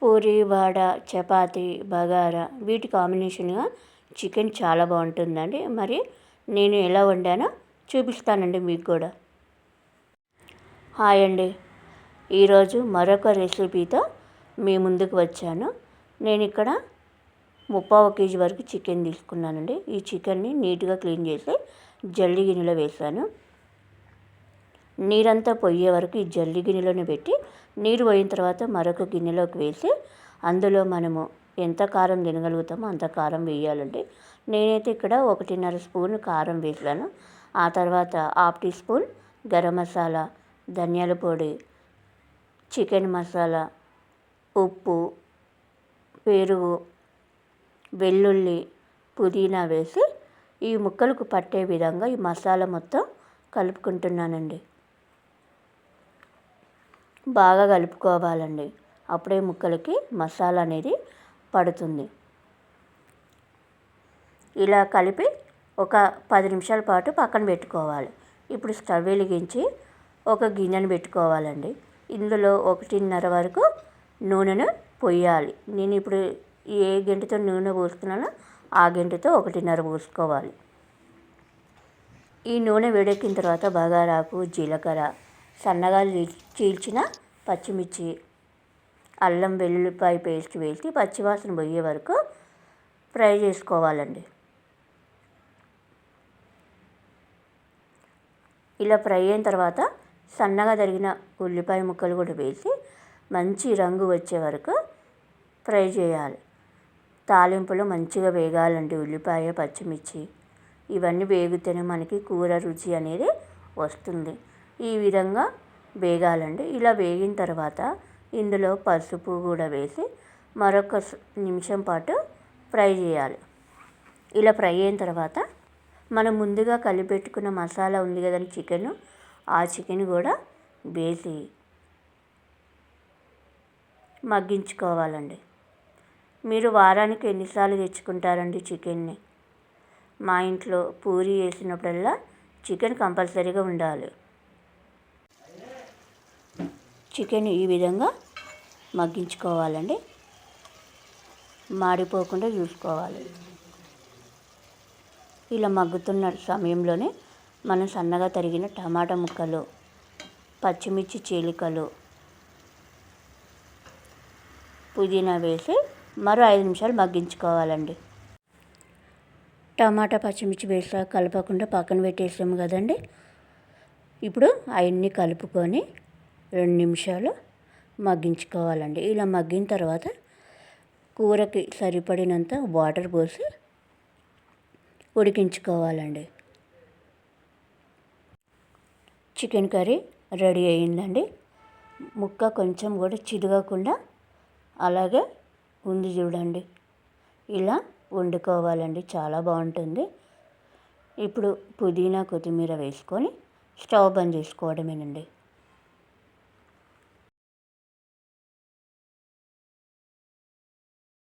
పూరి వడ చపాతి బగారా వీటి కాంబినేషన్గా చికెన్ చాలా బాగుంటుందండి. మరి నేను ఎలా వండానో చూపిస్తానండి మీకు కూడా. హాయ్ అండి. ఈరోజు మరొక రెసిపీతో మీ ముందుకు వచ్చాను. నేను ఇక్కడ ముప్పావు కేజీ వరకు చికెన్ తీసుకున్నానండి. ఈ చికెన్ని నీట్గా క్లీన్ చేసి జల్లి గిన్నెలో వేసాను. నీరంతా పోయే వరకు ఈ జల్లి గిన్నెలోనే పెట్టి నీరు పోయిన తర్వాత మరొక గిన్నెలోకి వేసి అందులో మనము ఎంత కారం తినగలుగుతామో అంత కారం వేయాలండి. నేనైతే ఇక్కడ ఒకటిన్నర స్పూన్ కారం వేసాను ఆ తర్వాత half teaspoon garam masala ధనియాల పొడి చికెన్ మసాలా ఉప్పు పెరుగు వెల్లుల్లి పుదీనా వేసి ఈ ముక్కలకు పట్టే విధంగా ఈ మసాలా మొత్తం కలుపుకుంటున్నానండి. బాగా కలుపుకోవాలండి. అప్పుడే ముక్కలకి మసాలా అనేది పడుతుంది. ఇలా కలిపి ఒక పది నిమిషాల పాటు పక్కన పెట్టుకోవాలి. ఇప్పుడు స్టవ్ వెలిగించి ఒక గిన్నెను పెట్టుకోవాలండి. ఇందులో ఒకటిన్నర వరకు నూనెను పొయ్యాలి. నేను ఇప్పుడు ఏ గంటతో నూనె పోసుకున్నానో ఆ గంటతో ఒకటిన్నర పోసుకోవాలి. ఈ నూనె వేడెక్కిన తర్వాత బగారాకు జీలకర్ర సన్నగా చీల్చిన పచ్చిమిర్చి అల్లం వెల్లుల్లిపాయ పేస్ట్ వేసి పచ్చివాసన పోయే వరకు ఫ్రై చేసుకోవాలండి. ఇలా ఫ్రై అయిన తర్వాత సన్నగా తరిగిన ఉల్లిపాయ ముక్కలు కూడా వేసి మంచి రంగు వచ్చే వరకు ఫ్రై చేయాలి. తాలింపులో మంచిగా వేగాలండి. ఉల్లిపాయ పచ్చిమిర్చి ఇవన్నీ వేగితేనే మనకి కూర రుచి అనేది వస్తుంది. ఈ విధంగా వేగాలండి. ఇలా వేగిన తర్వాత ఇందులో పసుపు కూడా వేసి మరొక నిమిషం పాటు ఫ్రై చేయాలి. ఇలా ఫ్రై అయిన తర్వాత మనం ముందుగా కలిపెట్టుకున్న మసాలా ఉంది కదండి చికెన్ ఆ చికెన్ కూడా వేసి మగ్గించుకోవాలండి. మీరు వారానికి ఎన్నిసార్లు తెచ్చుకుంటారండి చికెన్ని? మా ఇంట్లో పూరి వేసినప్పుడల్లా చికెన్ కంపల్సరీగా ఉండాలి. చికెన్ ఈ విధంగా మగ్గించుకోవాలండి. మాడిపోకుండా చూసుకోవాలి. ఇలా మగ్గుతున్న సమయంలోనే మనం సన్నగా తరిగిన టమాటా ముక్కలు పచ్చిమిర్చి చీలికలు పుదీనా వేసి మరో ఐదు నిమిషాలు మగ్గించుకోవాలండి. టమాటా పచ్చిమిర్చి వేసా కలపకుండా పక్కన పెట్టేసాము కదండి. ఇప్పుడు అవన్నీ కలుపుకొని రెండు నిమిషాలు మగ్గించుకోవాలండి. ఇలా మగ్గిన తర్వాత కూరకి సరిపడినంత వాటర్ పోసి ఉడికించుకోవాలండి. చికెన్ కర్రీ రెడీ అయిందండి ముక్క కొంచెం కూడా చిదగకుండా అలాగే ఉంది చూడండి. ఇలా వండుకోవాలండి. చాలా బాగుంటుంది. ఇప్పుడు పుదీనా కొత్తిమీర వేసుకొని స్టవ్ బంద్ చేసుకోవడమేనండి.